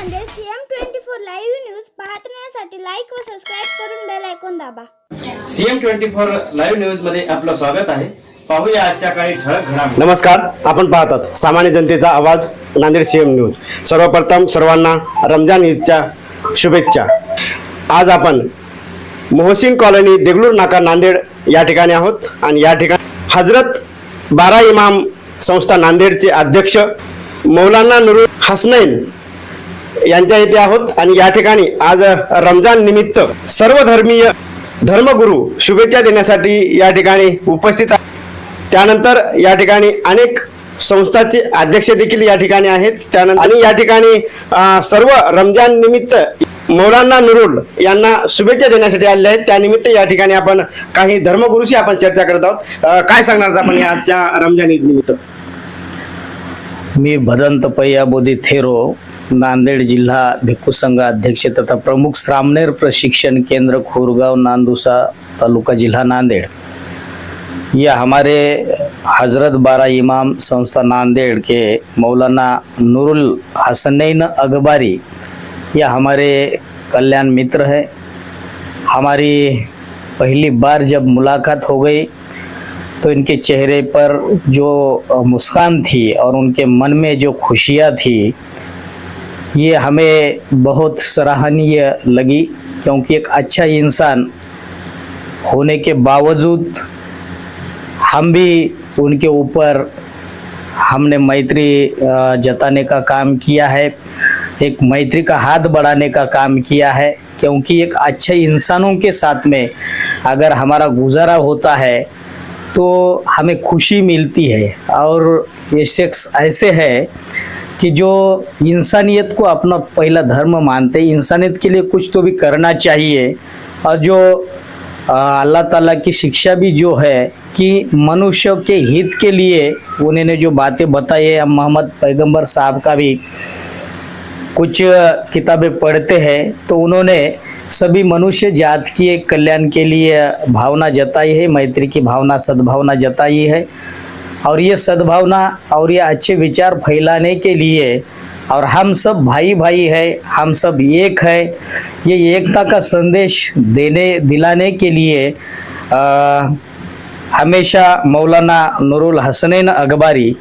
CM twenty four live news पाहण्यासाठी like व subscribe करून बेल ऐकून दाबा. सीएम ट्वेंटी फोर लाईव्ह न्यूजमध्ये आपलं स्वागत आहे. पाहूया आजच्या काही ठळक घडामोडी. नमस्कार आपण पाहतात सामान्य जनतेचा आवाज नांदेड सीएम न्यूज सर्वप्रथम सर्वांना रमजान ईदच्या शुभेच्छा. आज आपण मोहसिन कॉलनी देगलूर नाका नांदेड या ठिकाणी आहोत. आणि या ठिकाणी हजरत बारा इमाम संस्था नांदेडचे अध्यक्ष मौलाना नुरुल हसनैन यांच्या इथे आहोत. आणि या ठिकाणी आज रमजान निमित्त सर्व धर्मीय धर्मगुरू शुभेच्छा देण्यासाठी या ठिकाणी उपस्थित त्यानंतर या ठिकाणी अनेक संस्थाचे अध्यक्ष देखील या ठिकाणी आहेत. त्यानंतर आणि या ठिकाणी सर्व रमजान निमित्त मौलाना नुरुल यांना शुभेच्छा देण्यासाठी आलेले आहेत. त्यानिमित्त या ठिकाणी आपण काही धर्मगुरूशी आपण चर्चा करत आहोत. काय सांगणार आपण या आजच्या रमजान ईद निमित्त? मी भदंत पय्या बोधी थेरो नांदेड जिल्हा भिक्खू संघ अध्यक्ष तथा प्रमुख श्रामनेर प्रशिक्षण केंद्र खोरगांव, नांदुसा तालुका जिला नांदेड़. यह हमारे हज़रत बारा इमाम संस्था नांदेड़ के मौलाना नूरुल हसनैन अगबारी यह हमारे कल्याण मित्र है। हमारी पहली बार जब मुलाकात हो गई तो इनके चेहरे पर जो मुस्कान थी और उनके मन में जो खुशियाँ थी ये हमें बहुत सराहनीय लगी, क्योंकि एक अच्छा इंसान होने के बावजूद हम भी उनके ऊपर हमने मैत्री जताने का काम किया है, एक मैत्री का हाथ बढ़ाने का काम किया है, क्योंकि एक अच्छे इंसानों के साथ में अगर हमारा गुजारा होता है तो हमें खुशी मिलती है। और ये शख्स ऐसे है कि जो इंसानियत को अपना पहला धर्म मानते इंसानियत के लिए कुछ तो भी करना चाहिए। और जो अल्लाह ताला की शिक्षा भी जो है कि मनुष्य के हित के लिए उन्होंने जो बातें बताई है हम मोहम्मद पैगंबर साहब का भी कुछ किताबें पढ़ते हैं तो उन्होंने सभी मनुष्य जात की कल्याण के लिए भावना जताई है, मैत्री की भावना, सद्भावना जताई है। और ये सद्भावना और ये अच्छे विचार फैलाने के लिए और हम सब भाई भाई है हम सब एक है ये एकता का संदेश देने दिलाने के लिए आ, हमेशा मौलाना नूरुल हसनैन अखबारी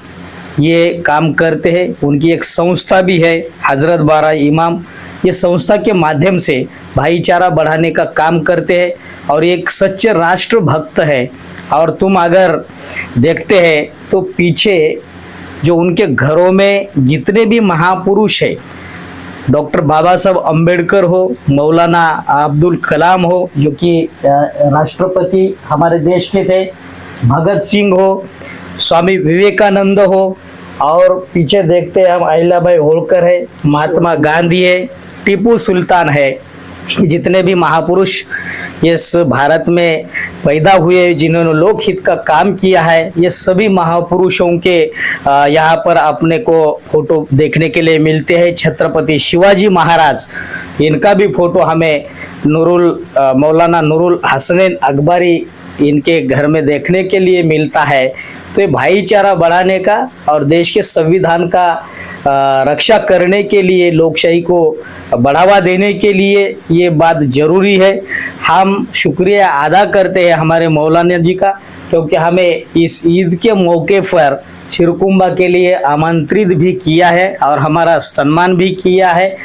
ये काम करते हैं। उनकी एक संस्था भी है हज़रत बारा इमाम। ये संस्था के माध्यम से भाईचारा बढ़ाने का काम करते हैं और एक सच्चे राष्ट्र भक्त है। और तुम अगर देखते हैं तो पीछे जो उनके घरों में जितने भी महापुरुष है, डॉक्टर बाबा साहब अंबेडकर हो, मौलाना अब्दुल कलाम हो, जो कि राष्ट्रपति हमारे देश के थे, भगत सिंह हो, स्वामी विवेकानंद हो, और पीछे देखते हैं हम अहिल्याबाई होलकर है, महात्मा गांधी है, टीपू सुल्तान है। जितने भी महापुरुष इस भारत में पैदा हुए, जिन्होंने लोकहित का काम किया है, ये सभी महापुरुषों के यहाँ पर अपने को फ़ोटो देखने के लिए मिलते हैं। छत्रपति शिवाजी महाराज, इनका भी फ़ोटो हमें नूरुल मौलाना नूरुल हसनैन अकबरी इनके घर में देखने के लिए मिलता है। तो ये भाईचारा बढ़ाने का और देश के संविधान का रक्षा करने के लिए, लोकशाही को बढ़ावा देने के लिए ये बात ज़रूरी है। हम शुक्रिया अदा करते हैं हमारे मौलाना जी का, क्योंकि हमें इस ईद के मौके पर शिरकुंभा के लिए आमंत्रित भी किया है और हमारा सम्मान भी किया है।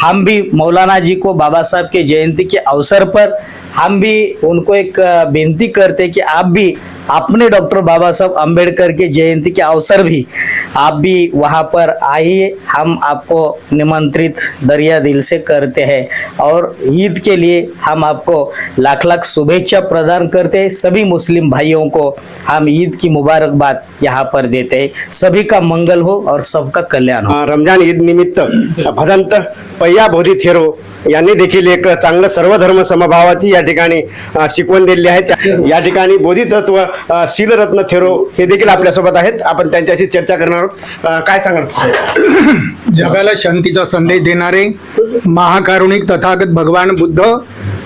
हम भी मौलाना जी को बाबा साहब के जयंती के अवसर पर हम भी उनको एक बेनती करते कि आप भी अपने डॉक्टर बाबा साहब अंबेडकर के जयंती के अवसर भी आप भी वहाँ पर आइए हम आपको निमंत्रित दरिया दिल से करते हैं और ईद के लिए हम आपको लाख लाख शुभेच्छा प्रदान करते हैं। सभी मुस्लिम भाइयों को हम ईद की मुबारकबाद यहाँ पर देते हैं। सभी का मंगल हो और सबका कल्याण हो। अं, रमज़ान ईद निमित्त भदंत पय्या बोधी थेरो। यांनी देखील एक चांगलं सर्वधर्म समभावाची या ठिकाणी शिकवण दिलेली आहे. या ठिकाणी बोधितत्व शीलरत्न थेरो हे देखील आपल्यासोबत आहेत. आपण त्यांच्याशी चर्चा करणार आहोत. काय सांगणार जगाला शांतीचा संदेश देणारे महाकारुणिक तथागत भगवान बुद्ध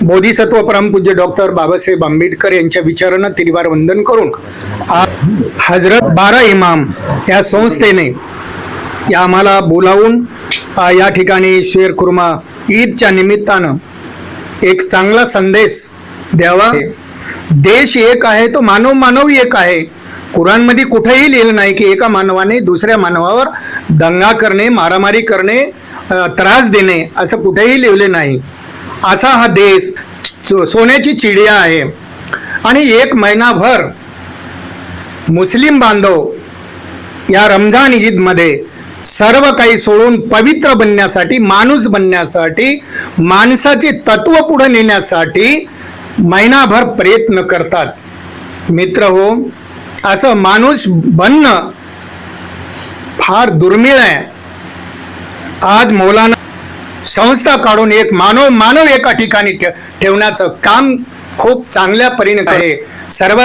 बोधिसत्व परमपूज्य डॉक्टर बाबासाहेब आंबेडकर यांच्या विचारांना तिरिवार वंदन करून हजरत बारा इमाम या संस्थेने या आम्हाला बोलावून या ठिकाणी शेर कुर्मा ईदच्या निमित्तानं एक चांगला संदेश द्यावा. देश एक आहे तो मानव मानव एक आहे. कुराणमध्ये कुठेही लिहिलं नाही की एका मानवाने दुसऱ्या मानवावर दंगा करणे मारामारी करणे त्रास देणे असं कुठेही लिहिले नाही. असा हा देश सोन्याची चिडिया आहे. आणि एक महिनाभर मुस्लिम बांधव या रमजान ईदमध्ये सर्व काही सोडून पवित्र बनण्यासाठी माणूस बनण्यासाठी माणसाचे तत्व पुढे नेण्यासाठी महिनाभर प्रयत्न करतात. मित्र हो असं माणूस बनणं फार दुर्मिळ आहे. आज मौलाना संस्था काढून एक मानव मानव एका ठिकाणी ठे ठेवण्याचं काम खूप चांगल्या परीने आहे. सर्व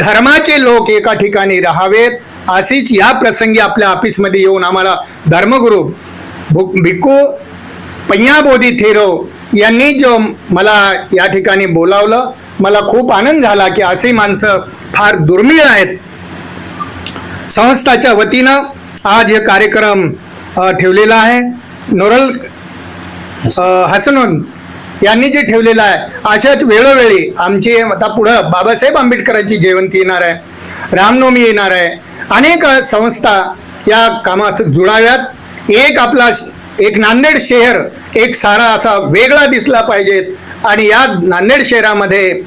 धर्माचे लोक एका ठिकाणी राहावेत अशीच या प्रसंगी आपल्या ऑफिसमध्ये येऊन आम्हाला धर्मगुरू भु- भिक्खू पय्याबोधी थेरो यांनी जो मला या ठिकाणी बोलावलं मला खूप आनंद झाला की अशी माणसं फार दुर्मिळ आहेत. संस्थाच्या वतीनं आज हे कार्यक्रम ठेवलेला आहे. नोरल हसनून यांनी जे ठेवलेलं आहे अशाच वेळोवेळी आमची आता पुढं बाबासाहेब आंबेडकरांची जयंती येणार आहे रामनवमी येणार आहे. अनेक संस्था या कामास जुळाव्यात. एक आपला श- एक नांदेड शहर एक सारा असा वेगळा दिसला पाहिजेत आणि या नांदेड शहरामध्ये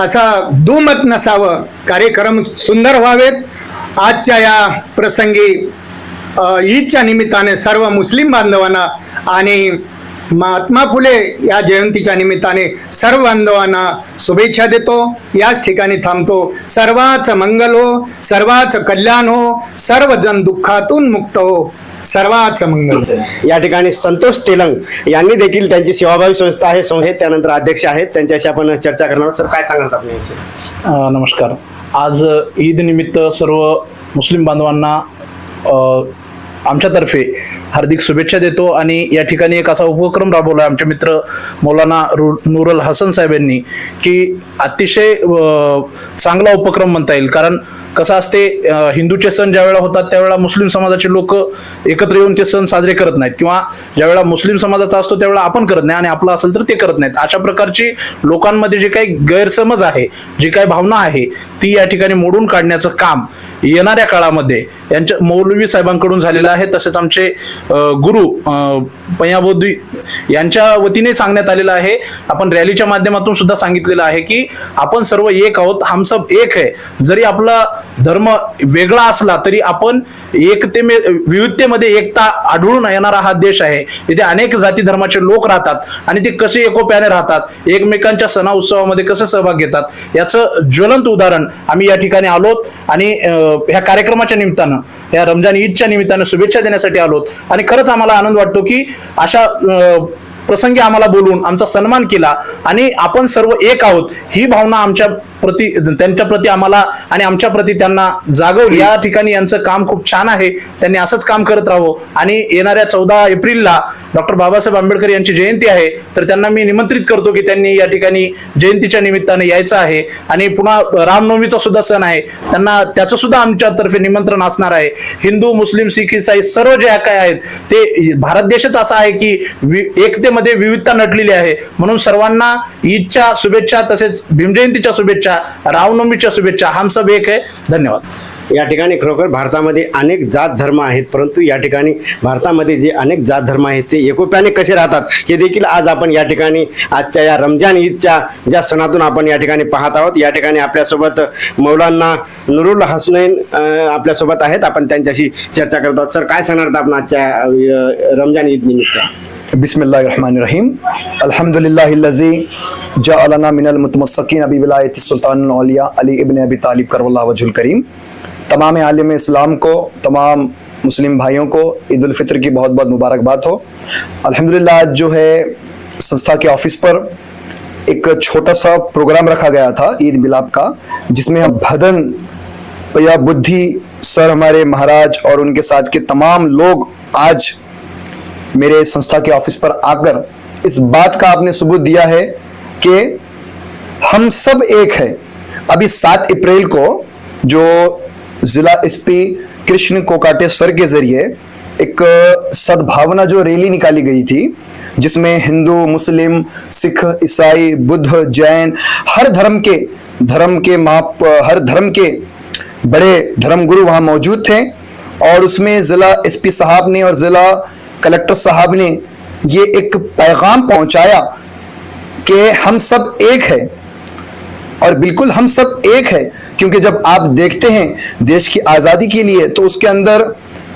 असा दुमत नसावं कार्यक्रम सुंदर व्हावेत. आजच्या या प्रसंगी ईदच्या निमित्ताने सर्व मुस्लिम बांधवांना आणि महात्मा फुले या जयंतीच्या निमित्ताने सर्व बांधवांना शुभेच्छा देतो. याच ठिकाणी थांबतो. सर्वाच मंगल हो सर्वाच कल्याण हो सर्वजण दुःखातून मुक्त हो. सर्वाच मंगल हो. या ठिकाणी संतोष तेलंग यांनी देखील त्यांची सेवाभावी संस्था आहे संस्थेत त्यानंतर अध्यक्ष आहेत. त्यांच्याशी आपण चर्चा करणार. सर काय सांगणार आपण नमस्कार. आज ईद निमित्त सर्व मुस्लिम बांधवांना अ, आमच्यातर्फे हार्दिक शुभेच्छा देतो आणि या ठिकाणी एक असा उपक्रम राबवला आमचे मित्र मौलाना रु नुरल हसन साहेब यांनी की अतिशय चांगला उपक्रम म्हणता येईल. कारण कसं असते हिंदूचे सण ज्यावेळेला होतात त्यावेळेला मुस्लिम समाजाचे लोक एकत्र येऊन ते सण साजरे करत नाहीत. किंवा ज्यावेळेला मुस्लिम समाजाचा असतो त्यावेळेला आपण करत नाही आणि आपलं असेल तर ते करत नाहीत. अशा प्रकारची लोकांमध्ये जे काही गैरसमज आहे जी काही भावना आहे ती या ठिकाणी मोडून काढण्याचं काम येणाऱ्या काळामध्ये यांच्या मौलवी साहेबांकडून झालेलं आहे तसेच आमचे गुरु पयाबोधी यांच्या वतीने सांगण्यात आलेलं आहे. आपण रॅलीच्या माध्यमातून सुद्धा सांगितलेलं आहे की आपण सर्व एक आहोत हम सब एक आहे जरी आपला धर्म वेगळा असला तरी आपण एकते विविधतेमध्ये एकता आढळून येणारा हा देश आहे. इथे अनेक जाती धर्माचे लोक राहतात आणि ते कसे एकोप्याने राहतात एकमेकांच्या सणा उत्सवामध्ये कसं सहभाग घेतात याचं ज्वलंत उदाहरण आम्ही या ठिकाणी आलोत. आणि अं, ह्या कार्यक्रमाच्या निमित्तानं या रमजान ईदच्या निमित्तानं शुभेच्छा देण्यासाठी आलोत आणि खरंच आम्हाला आनंद वाटतो की अशा अं, प्रसंगी आम्हाला बोलून आमचा सन्मान केला आणि आपण सर्व एक आहोत ही भावना आमच्या प्रति त्यांच्या प्रती आम्हाला आणि आमच्या प्रती त्यांना जागवली. या ठिकाणी यांचं काम खूप छान आहे. त्यांनी असंच काम करत राहावं. आणि येणाऱ्या चौदा एप्रिलला डॉक्टर बाबासाहेब आंबेडकर यांची जयंती आहे. तर त्यांना मी निमंत्रित करतो की त्यांनी या ठिकाणी जयंतीच्या निमित्ताने यायचं आहे. आणि पुन्हा रामनवमीचा सुद्धा सण आहे. त्यांना त्याचं सुद्धा आमच्यातर्फे निमंत्रण असणार आहे. हिंदू मुस्लिम सिख इसाई सर्व जे काय आहेत ते भारत देशच असा आहे की एक ते एकतेमध्ये विविधता नटलेली आहे. म्हणून सर्वांना ईदच्या शुभेच्छा तसेच भीमजयंतीच्या शुभेच्छा रामनवमीच्या शुभेच्छा हम सब एक आहे. धन्यवाद. या ठिकाणी खरोखर भारतामध्ये अनेक जात धर्म आहेत परंतु या ठिकाणी भारतामध्ये जे अनेक जात धर्म आहेत ते एकोप्याने कसे राहतात हे देखील आज आपण या ठिकाणी आजच्या या रमजान ईदच्या ज्या सणातून आपण या ठिकाणी पाहत आहोत. या ठिकाणी आपल्यासोबत मौलांना नुरुल हसनैन आपल्यासोबत आहेत. आपण त्यांच्याशी चर्चा करतात आहोत. सर काय सांगणार आपण आजच्या रमजान ईद निमित्त? बिस्मिल्लाहिर्रहमानिर्रहीम. अल्हम्दुलिल्लाहिल्लज़ी जअलना मिनल मुतमस्सकीन अबी विलायत सुल्तान औलिया अली इब्न अबी तालिब करवल्ला वजहुल करीम. तमाम आलिम इस्लाम को, तमाम मुस्लिम भाइयों को ईद फित्र की बहुत बहुत मुबारकबाद हो। अल्हम्दुलिल्लाह, आज जो है, संस्था के ऑफ़िस पर एक छोटा सा प्रोग्राम रखा गया था, ईद मिलाप का, जिसमें हम भदन या बुद्धि सर हमारे महाराज और उनके साथ के तमाम लोग आज मेरे संस्था के ऑफ़िस पर आकर इस बात का आपने सबूत दिया है कि हम सब एक है। अभी सात अप्रैल को जो जिला एसपी कृष्ण कोकाटे सर के ज़रिए एक सद्भावना जो रैली निकाली गई थी, जिसमें हिंदू, मुस्लिम, सिख, ईसाई, बुद्ध, जैन, हर धर्म के धर्म के माप हर धर्म के बड़े धर्मगुरु वहाँ मौजूद थे और उसमें जिला एसपी साहब ने और जिला कलेक्टर साहब ने ये एक पैगाम पहुँचाया कि हम सब एक है। और बिल्कुल हम सब एक है, क्योंकि जब आप देखते हैं देश की आज़ादी के लिए तो उसके अंदर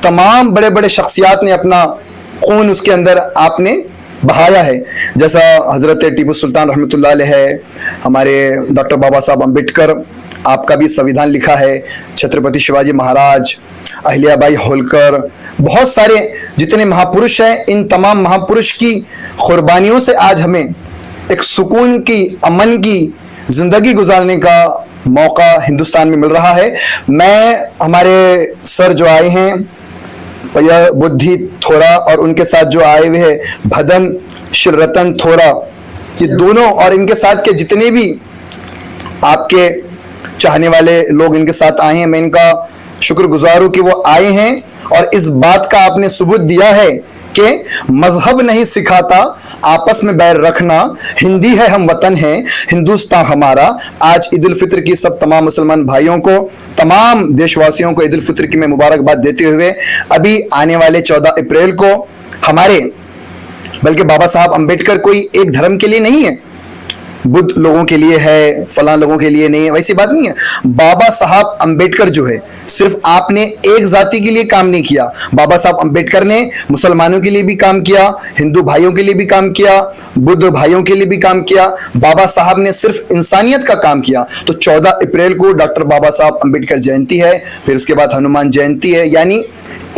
तमाम बड़े बड़े शख्सियात ने अपना खून उसके अंदर आपने बहाया है। जैसा हज़रत टीपू सुल्तान रहमत है, हमारे डॉक्टर बाबा साहब अंबेडकर आपका भी संविधान लिखा है, छत्रपति शिवाजी महाराज, अहिल्याबाई होलकर, बहुत सारे जितने महापुरुष हैं, इन तमाम महापुरुष की कुर्बानियों से आज हमें एक सुकून की, अमन की ज़िंदगी गुजारने का मौका हिंदुस्तान में मिल रहा है। मैं, हमारे सर जो आए हैं बुद्धि थोड़ा और उनके साथ जो आए हुए हैं, भदन श्री रतन थोड़ा, ये दोनों और इनके साथ के जितने भी आपके चाहने वाले लोग इनके साथ आए हैं, मैं इनका शुक्रगुजार हूँ कि वो आए हैं और इस बात का आपने सबूत दिया है कि मज़हब नहीं सिखाता, आपस में बैर रखना, हिंदी है हम वतन है, हिंदुस्तान हमारा। आज ईद उल फित्र की सब तमाम मुसलमान भाइयों को, तमाम देशवासियों को ईद उल फित्र की मैं मुबारकबाद देते हुए, अभी आने वाले 14 अप्रैल को हमारे, बल्कि बाबा साहब अंबेडकर कोई एक धर्म के लिए नहीं है बुद्ध लोगों के लिए है, फलां लोगों के लिए नहीं है, वैसी बात नहीं है। बाबा साहब अंबेडकर जो है, सिर्फ़ आपने एक जाति के लिए काम नहीं किया। बाबा साहब अंबेडकर ने मुसलमानों के लिए भी काम किया, हिंदू भाइयों के लिए भी काम किया, बुद्ध भाइयों के लिए भी काम किया। बाबा साहब ने सिर्फ़ इंसानियत का काम किया। तो 14 अप्रैल को डॉक्टर बाबा साहब अंबेडकर जयंती है, फिर उसके बाद हनुमान जयंती है, यानी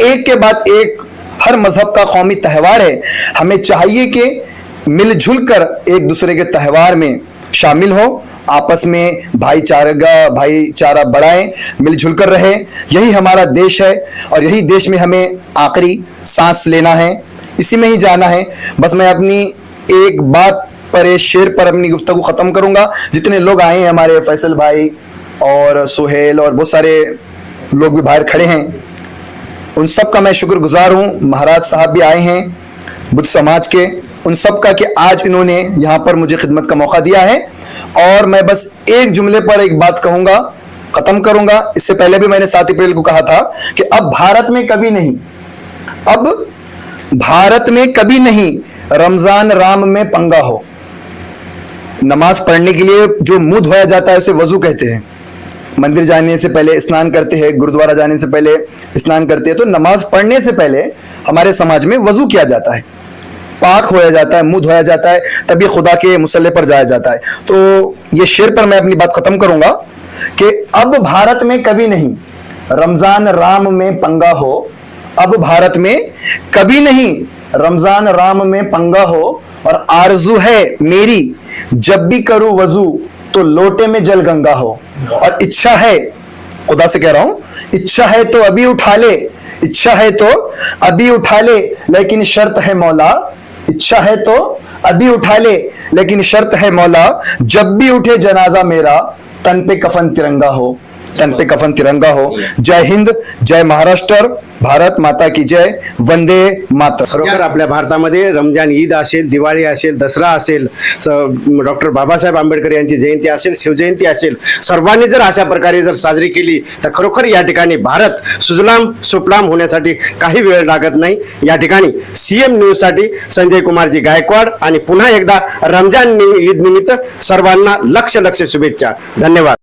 एक के बाद एक हर मज़हब का कौमी त्यौहार है। हमें चाहिए कि मिलजुल कर एक दूसरे के त्यौहार में शामिल हो, आपस में भाईचारा भाईचारा बढ़ाएँ मिलजुल कर रहे। यही हमारा देश है और यही देश में हमें आखिरी सांस लेना है। इसी में ही जाना है। बस मैं अपनी एक बात पर, एक शेर पर अपनी गुफ्तगू खत्म करूँगा। जितने लोग आए हैं हमारे फैसल भाई और सुहेल और बहुत सारे लोग भी बाहर खड़े हैं, उन सब का मैं शुक्रगुजार हूँ। महाराज साहब भी आए हैं बुद्ध समाज के। उन सब का कि आज इन्होंने यहाँ पर मुझे खिदमत का मौका दिया है। और मैं बस एक जुमले पर एक बात कहूँगा, खत्म करूँगा। इससे पहले भी मैंने सात अप्रैल को कहा था कि अब भारत में कभी नहीं, अब भारत में कभी नहीं रमज़ान राम में पंगा हो। नमाज़ पढ़ने के लिए जो मुँह धोया जाता है उसे वज़ू कहते हैं। मंदिर जाने से पहले स्नान करते हैं, गुरुद्वारा जाने से पहले स्नान करते हैं। तो नमाज़ पढ़ने से पहले हमारे समाज में वज़ू किया जाता है। पाक होया जाता है, मुँह धोया जाता है, तभी खुदा के मुसल्ले पर जाया जाता है। तो ये शेर पर मैं अपनी बात खत्म करूँगा कि अब भारत में कभी नहीं रमज़ान राम में पंगा हो, अब भारत में कभी नहीं रमज़ान राम में पंगा हो और आरज़ू है मेरी, जब भी करूँ वज़ू तो लोटे में जल गंगा हो। और इच्छा है, खुदा से कह रहा हूँ, इच्छा है तो अभी उठा ले, इच्छा है तो अभी उठा ले, लेकिन शर्त है मौला इच्छा है तो अभी उठा ले, लेकिन शर्त है मौला, जब भी उठे जनाजा मेरा, तन पे कफन तिरंगा हो। तन पे कफन तिरंगा हो। जय हिंद जय महाराष्ट्र भारत माता की जय वंदे मातर खरोखर आपल्या भारतामध्ये रमजान ईद असेल दिवाळी असेल दसरा असेल डॉक्टर बाबासाहेब आंबेडकर यांची जयंती असेल शिवजयंती असेल सर्वांनी जर अशा प्रकारे जर साजरी केली तर खरोखर या ठिकाणी भारत सुजलाम सुफलाम होण्यासाठी काही वेळ लागत नाही. या ठिकाणी सीएम न्यूजसाठी संजय कुमारजी गायकवाड आणि पुन्हा एकदा रमजान ईद निमित्त सर्वांना लक्ष लक्ष शुभेच्छा. धन्यवाद.